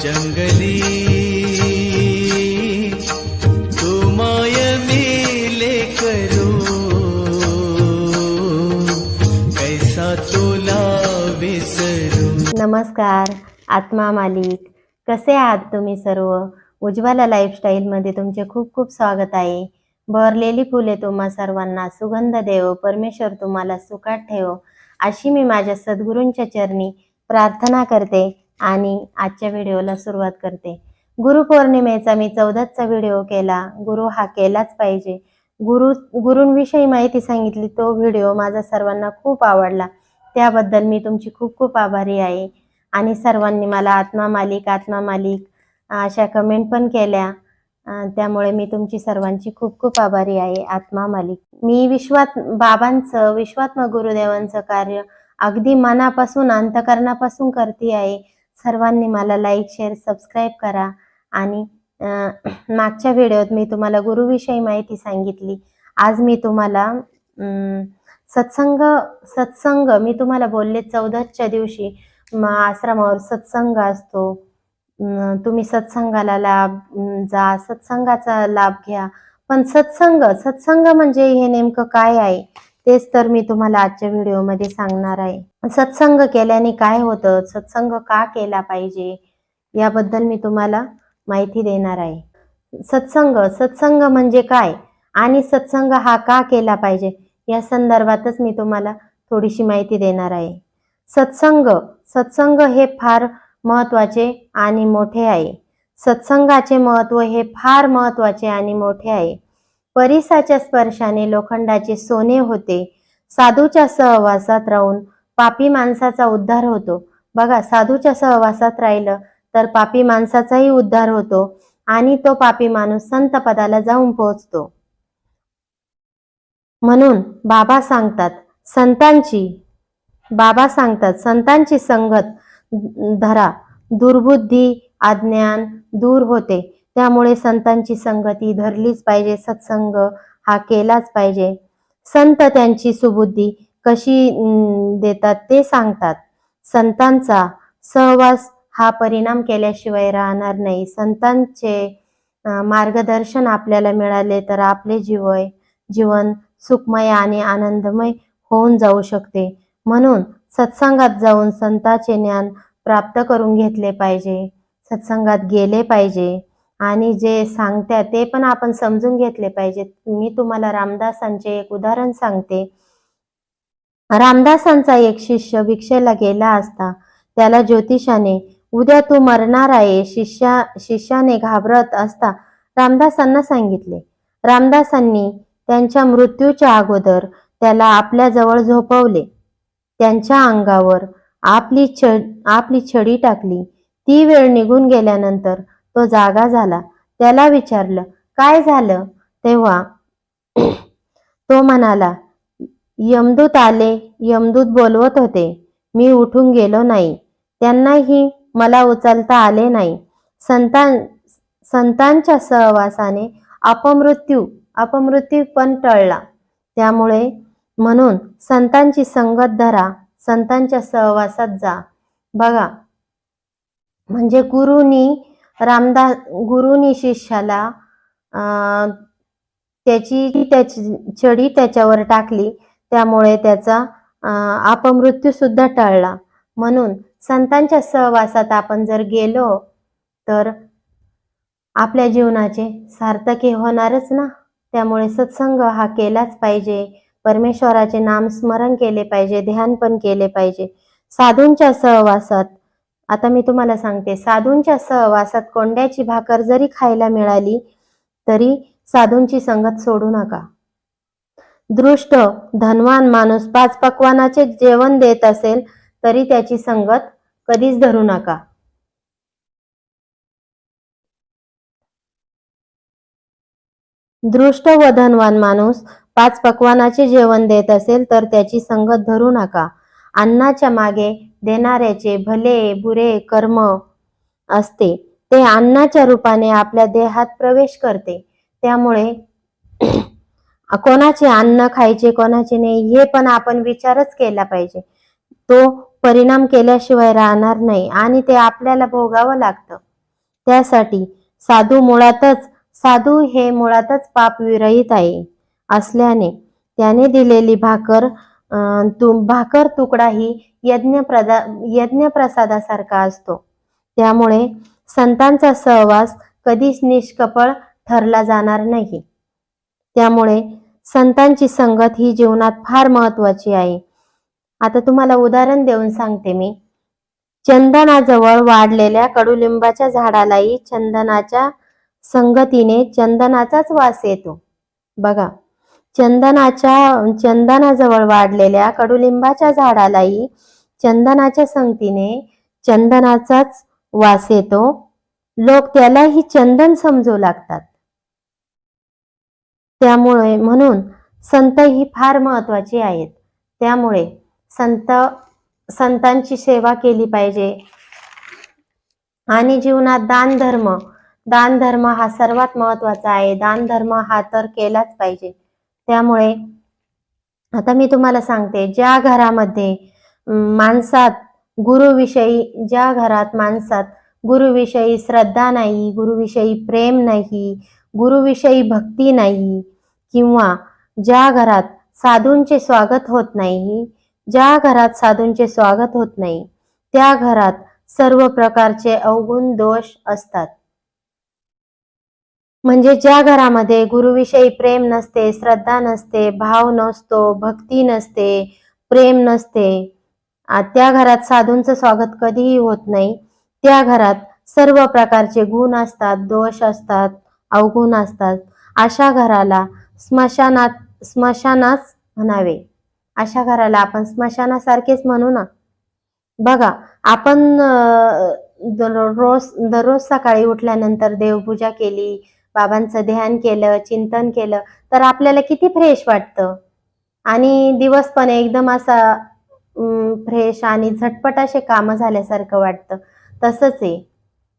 जंगली मेले करू। कैसा तुला विसरू। नमस्कार आत्मा मालिक। कसे आहात तुम्ही सर्व? उज्ज्वला लाईफस्टाईलमध्ये तुमचे खूप खूप स्वागत आहे. भरलेली फुले तुम्हा सर्वांना सुगंध देव परमेश्वर तुम्हाला सुखात ठेव अशी मी माझ्या सद्गुरूंच्या चरणी प्रार्थना करते. आणि आजच्या व्हिडिओला सुरुवात करते. गुरुपौर्णिमेचा मी चौदाचा व्हिडिओ केला. गुरु हा केलाच पाहिजे. गुरु गुरूंविषयी माहिती सांगितली तो व्हिडिओ माझा सर्वांना खूप आवडला. त्याबद्दल मी तुमची खूप खूप आभारी आहे. आणि सर्वांनी मला आत्मा मालिक आत्मा मालिक अशा कमेंट पण केल्या. त्यामुळे मी तुमची सर्वांची खूप खूप आभारी आहे. आत्मा मालिक. मी विश्वात बाबांचं विश्वात्मा गुरुदेवांचं कार्य अगदी मनापासून अंतकरणापासून करते आहे. सर्वांनी मला लाईक शेअर सबस्क्राईब करा. आणि मागच्या व्हिडिओत मी तुम्हाला गुरुविषयी माहिती सांगितली. आज मी तुम्हाला सत्संग सत्संग मी तुम्हाला बोलले चौदाच्या दिवशी म आश्रमावर सत्संग असतो. तुम्ही सत्संगाला लाभ जा सत्संगाचा लाभ घ्या. पण सत्संग सत्संग म्हणजे हे नेमकं काय आहे? तेच तर मी तुम्हाला आजच्या व्हिडिओमध्ये सांगणार आहे. सत्संग केल्याने काय होतं? सत्संग का केला पाहिजे? याबद्दल मी तुम्हाला माहिती देणार आहे. सत्संग सत्संग म्हणजे काय? आणि सत्संग हा का केला पाहिजे? या संदर्भातच मी तुम्हाला थोडीशी माहिती देणार आहे. सत्संग सत्संग हे फार महत्त्वाचे आणि मोठे आहे. सत्संगाचे महत्त्व हे फार महत्त्वाचे आणि मोठे आहे. परिसाच्या स्पर्शाने लोखंडाचे सोने होते. साधूच्या सहवासात राहून पापी माणसाचा उद्धार होतो. बघा साधूच्या सहवासात राहिलं तर पापी माणसाचाही उद्धार होतो आणि तो पापी माणूस संत पदाला जाऊन पोहोचतो. म्हणून बाबा सांगतात संतांची बाबा सांगतात संतांची संगत धरा दुर्बुद्धी अज्ञान दूर होते. त्यामुळे संतांची संगती धरलीच पाहिजे सत्संग हा केलाच पाहिजे. संत त्यांची सुबुद्धी कशी देतात ते सांगतात. संतांचा सहवास हा परिणाम केल्याशिवाय राहणार नाही. संतांचे मार्गदर्शन आपल्याला मिळाले तर आपले जीवय जीवन सुखमय आणि आनंदमय होऊन जाऊ शकते. म्हणून सत्संगात जाऊन संताचे ज्ञान प्राप्त करून घेतले पाहिजे. सत्संगात गेले पाहिजे. आणि जे सांगत्या ते पण आपण समजून घेतले पाहिजे मी तुम्हाला रामदासांचे एक उदाहरण सांगते. रामदासांचा एक शिष्य भिक्षेला गेला असता त्याला ज्योतिषाने उद्या तू मरणार आहे शिष्या शिष्याने घाबरत असता रामदासांना सांगितले. रामदासांनी त्यांच्या मृत्यूच्या अगोदर त्याला आपल्या जवळ झोपवले. त्यांच्या अंगावर आपली छ आपली छडी टाकली. ती वेळ निघून गेल्यानंतर तो जागा झाला. त्याला विचारलं काय झालं? तेव्हा तो म्हणाला यमदूत आले. यमदूत बोलवत होते. मी उठून गेलो नाही. त्यांनाही मला उचलता आले नाही. संतां संतांच्या सहवासाने अपमृत्यू अपमृत्यू पण टळला. त्यामुळे म्हणून संतांची संगत धरा. संतांच्या सहवासात जा. बघा म्हणजे गुरुनी रामदास गुरुनी शिष्याला त्याची त्याची छडी त्याच्यावर टाकली. त्यामुळे त्याचा अपमृत्यू सुद्धा टळला. म्हणून संतांच्या सहवासात आपण जर गेलो तर आपल्या जीवनाचे सार्थकी होणारच ना? त्यामुळे सत्संग हा केलाच पाहिजे. परमेश्वराचे नाम स्मरण केले पाहिजे ध्यान पण केले पाहिजे. साधूंच्या सहवासात आता मी तुम्हाला सांगते साधूंच्या सहवासात कोंड्याची भाकर जरी खायला मिळाली तरी साधूंची संगत सोडू नका. दृष्ट धनवान माणूस पाच पकवानाचे जेवण देत असेल तरी त्याची संगत कधीच धरू नका. दृष्ट व धनवान माणूस पाच पकवानाचे जेवण देत असेल तर त्याची संगत धरू नका. अन्नाच्या मागे देणाऱ्याचे भले बुरे कर्म असते. ते अन्नाच्या रूपाने आपल्या देहात प्रवेश करते. त्यामुळे कोणाचे अन्न खायचे कोणाचे नाही हे पण आपण विचारच केला पाहिजे. तो परिणाम केल्याशिवाय राहणार नाही आणि ते आपल्याला भोगावं लागतं. त्यासाठी साधू मुळातच साधू हे मुळातच पाप विरहित आहे. असल्याने त्याने दिलेली भाकर तु भाकर तुकडा ही यज्ञ प्रदा यज्ञ प्रसादासारखा असतो. त्यामुळे संतांचा सहवास कधीच निष्कपळ ठरला जाणार नाही. त्यामुळे संतांची संगत ही जीवनात फार महत्वाची आहे. आता तुम्हाला उदाहरण देऊन सांगते मी. चंदनाजवळ वाढलेल्या कडुलिंबाच्या झाडालाही चंदनाच्या संगतीने चंदनाचाच वास येतो. बघा. चंदनाच्या चंदनाजवळ वाढलेल्या कडुलिंबाच्या झाडालाही चंदनाच्या संगतीने चंदनाचाच वास येतो. लोक त्यालाही चंदन समजू लागतात. त्यामुळे म्हणून संत ही फार महत्वाची आहेत. त्यामुळे संत संतांची सेवा केली पाहिजे. आणि जीवनात दान धर्म दान धर्म हा सर्वात महत्त्वाचा आहे. दान धर्म हा तर केलाच पाहिजे. त्यामुळे आता मी तुम्हाला सांगते ज्या घरामध्ये माणसात गुरुविषयी ज्या घरात माणसात गुरुविषयी श्रद्धा नाही गुरुविषयी प्रेम नाही गुरुविषयी भक्ती नाही किंवा ज्या घरात साधूंचे स्वागत होत नाही ज्या घरात साधूंचे स्वागत होत नाही त्या घरात सर्व प्रकारचे अवगुण दोष असतात. म्हणजे ज्या घरामध्ये गुरुविषयी प्रेम नसते श्रद्धा नसते भाव नसतो भक्ती नसते प्रेम नसते त्या घरात साधूंचं स्वागत कधीही होत नाही. त्या घरात सर्व प्रकारचे गुण असतात दोष असतात अवगुण असतात. अशा घराला स्मशानात स्मशानाच म्हणावे. अशा घराला आपण स्मशानासारखेच म्हणू ना. बघा आपण अं, दररोज दररोज सकाळी उठल्यानंतर देवपूजा केली बाबांचं ध्यान केलं चिंतन केलं तर आपल्याला किती फ्रेश वाटतं? आणि दिवस पण एकदम असा फ्रेश आणि झटपट असे कामं झाल्यासारखं वाटतं. तसंच आहे.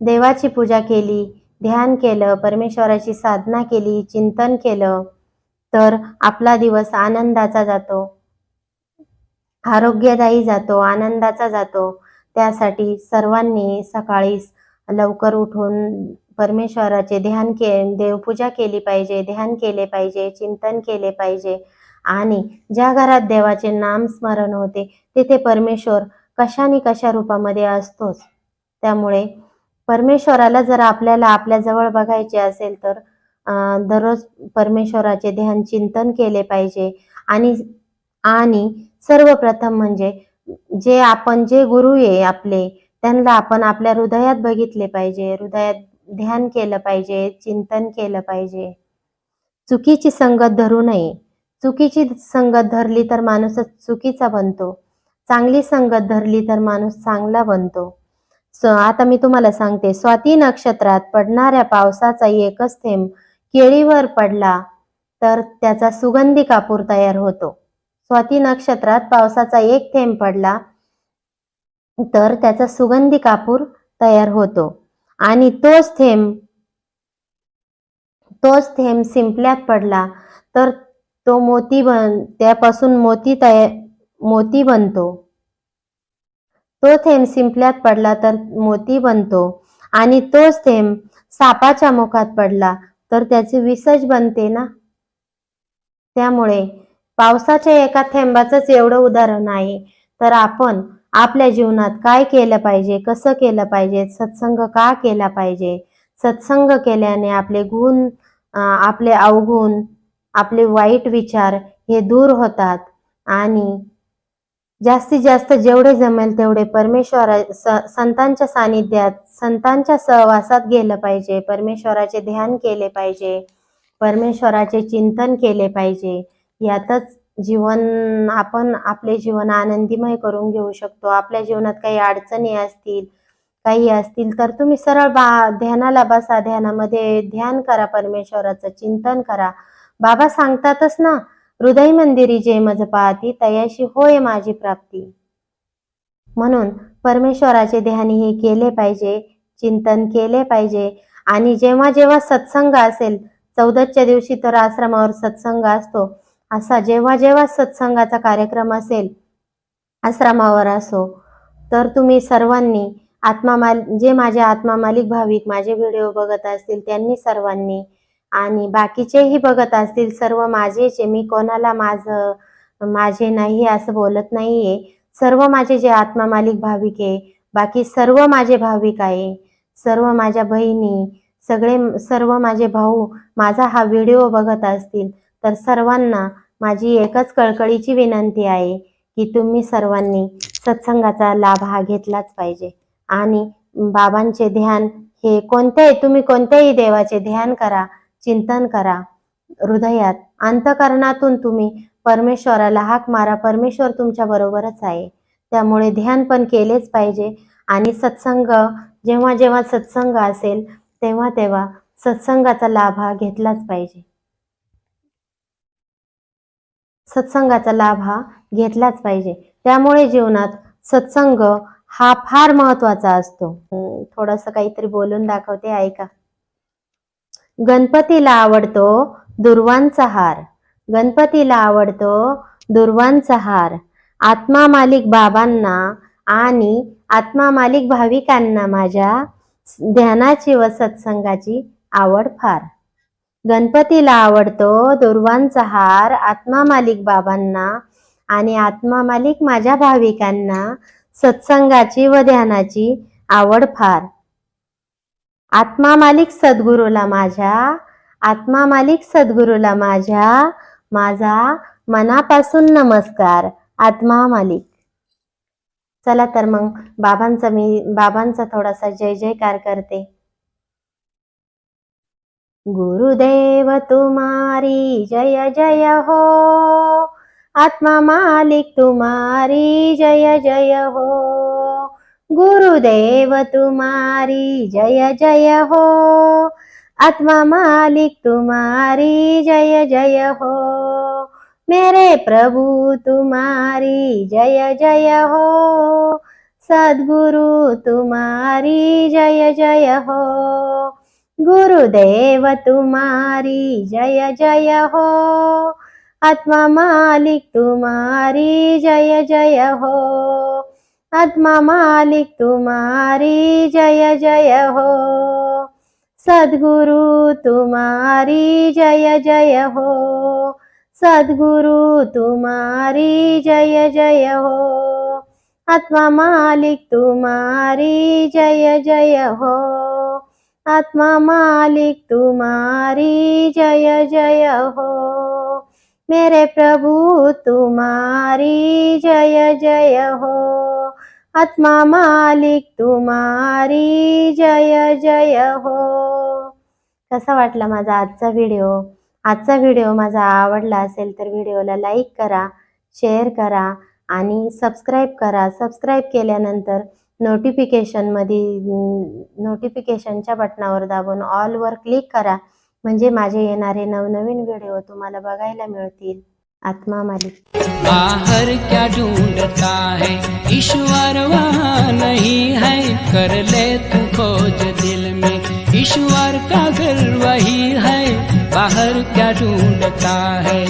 देवाची पूजा केली ध्यान केलं परमेश्वराची साधना केली चिंतन केलं तर आपला दिवस आनंदाचा जातो. आरोग्यदायी जातो आनंदाचा जातो. त्यासाठी सर्वांनी सकाळी लवकर उठून परमेश्वराचे ध्यान के देवपूजा केली पाहिजे ध्यान केले पाहिजे चिंतन केले पाहिजे. आणि ज्या घरात देवाचे नाम स्मरण होते तिथे परमेश्वर कशाने कशा रूपामध्ये असतोच. त्यामुळे परमेश्वराला जर आपल्याला आपल्या जवळ बघायचे असेल तर दररोज परमेश्वराचे ध्यान चिंतन केले पाहिजे. आणि आणि सर्वप्रथम म्हणजे जे आपण जे गुरु आहे आपले त्यांना आपण आपल्या हृदयात बघितले पाहिजे. हृदयात ध्यान केलं पाहिजे चिंतन केलं पाहिजे. चुकीची संगत धरू नये. चुकीची संगत धरली तर माणूस चुकीचा बनतो. चांगली संगत धरली तर माणूस चांगला बनतो. सो आता मी तुम्हाला सांगते. स्वाती नक्षत्रात पडणाऱ्या पावसाचा एकच थेंब केळीवर पडला तर त्याचा सुगंधी कापूर तयार होतो. स्वाती नक्षत्रात पावसाचा एक थेंब पडला तर त्याचा सुगंधी कापूर तयार होतो. आणि तोच थेंब तोच थेंब शिंपल्यात पडला तर तो मोती बन त्यापासून मोती तया मोती बनतो. तो थेंब शिंपल्यात पडला तर मोती बनतो. आणि तोच थेंब सापाच्या मुखात पडला तर त्याचे विसज बनते ना? त्यामुळे पावसाच्या एका थेंबाचंच एवढं उदाहरण आहे. तर आपण आपल्या जीवनात काय केलं पाहिजे कसं केलं पाहिजे सत्संग का केला पाहिजे? सत्संग केल्याने आपले गुण आपले अवगुण आपले वाईट विचार हे दूर होतात. आणि जास्तीत जास्त जेवढे जमेल तेवढे परमेश्वर संतांच्या सानिध्यात संतांच्या सहवासात गेलं पाहिजे. परमेश्वराचे ध्यान केले पाहिजे. परमेश्वराचे चिंतन केले पाहिजे. यातच जीवन आपण आपले जीवन आनंदीमय करून घेऊ शकतो. आपल्या जीवनात काही अडचणी असतील काही असतील तर तुम्ही सरळ बा ध्यानाला बसा. ध्यानामध्ये ध्यान करा परमेश्वराचं चिंतन करा. बाबा सांगतातच ना हृदय मंदिरी जे मज पाहती तयाशी होय माझी प्राप्ती. म्हणून परमेश्वराचे ध्यान हे केले पाहिजे चिंतन केले पाहिजे. आणि जेव्हा जेव्हा सत्संग असेल चौदसच्या दिवशी तर आश्रमावर सत्संग असतो. असा जेव्हा जेव्हा सत्संगाचा कार्यक्रम असेल आश्रमावर असो तर तुम्ही सर्वांनी आत्मा माल जे माझे आत्मा मालिक भाविक माझे व्हिडिओ बघत असतील त्यांनी सर्वांनी आणि बाकीचेही बघत असतील सर्व माझेचे मी कोणाला माझं माझे नाही असं बोलत नाहीये. सर्व माझे जे आत्मा मालिक भाविक आहे बाकी सर्व माझे भाविक आहे सर्व माझ्या बहिणी सगळे सर्व माझे भाऊ माझा हा व्हिडिओ बघत असतील तर सर्वांना माझी एकच कळकळीची विनंती आहे की तुम्ही सर्वांनी सत्संगाचा लाभ हा घेतलाच पाहिजे. आणि बाबांचे ध्यान हे कोणत्याही तुम्ही कोणत्याही देवाचे ध्यान करा चिंतन करा. हृदयात अंतकरणातून तुम्ही परमेश्वराला हाक मारा. परमेश्वर तुमच्या बरोबरच आहे. त्यामुळे ध्यान पण केलेच पाहिजे. आणि सत्संग जेव्हा जेव्हा सत्संग असेल तेव्हा तेव्हा सत्संगाचा लाभ हा घेतलाच पाहिजे. सत्संगाचा लाभ हा घेतलाच पाहिजे. त्यामुळे जीवनात सत्संग हा फार महत्त्वाचा असतो. थोडस काहीतरी बोलून दाखवते ऐका. गणपतीला आवडतो दुर्वांचा हार. गणपतीला आवडतो दुर्वांचा हार. आत्मा मालिक बाबांना आणि आत्मा मालिक भाविकांना माझ्या ध्यानाची व सत्संगाची आवड फार. गणपतीला आवडतो. दुर्वांचा हार आत्मा मालिक बाबांना आणि आत्मा मालिक माझ्या भाविकांना सत्संगाची व ध्यानाची आवड फार. आत्मा मालिक सद्गुरूला माझ्या आत्मा मालिक सद्गुरूला माझ्या माझा मनापासून नमस्कार आत्मा मालिक. चला तर मग बाबांचा मी बाबांचा थोडासा जय जयकार करते. गुरुदेव तुम्हारी जय जय हो। आत्मा मालिक तुम्हारी जय जय हो। गुरुदेव तुम्हारी जय जय हो। आत्मा मालिक तुम्हारी जय जय हो। मेरे प्रभु तुम्हारी जय जय हो। सद्गुरु तुम्हारी जय जय हो। गुरुदेव तुम्हारी जय जय हो। आत्मा मालिक तुम्हारी जय जय हो। आत्मा मालिक तुम्हारी जय जय हो। सद्गुरु तुम्हारी जय जय हो। सद्गुरु तुम्हारी जय जय हो। आत्मा मालिक तुम्हारी जय जय हो। आत्मा मालिक तुम्हारी जय जय हो। मेरे प्रभु तुम्हारी जय जय हो। आत्मा मालिक तुम्हारी जय जय हो। कसा वाटला माझा आजचा व्हिडिओ? आजचा व्हिडिओ माझा आवडला असेल तर व्हिडिओला लाईक करा शेअर करा आणि सबस्क्राईब करा. सबस्क्राईब केल्यानंतर नोटिफिकेशनमध्ये नोटिफिकेशनच्या बटनावर दाबून ऑलवर क्लिक करा. म्हणजे माझे येणारे नवनवीन व्हिडिओ तुम्हाला बघायला मिळतील. आत्मा मालिक. बाहर क्या ढूंढता है? ईश्वर वहाँ नहीं है। कर ले तू खोज दिल में। ईश्वर का घर वही है। बाहर क्या ढूंढता है?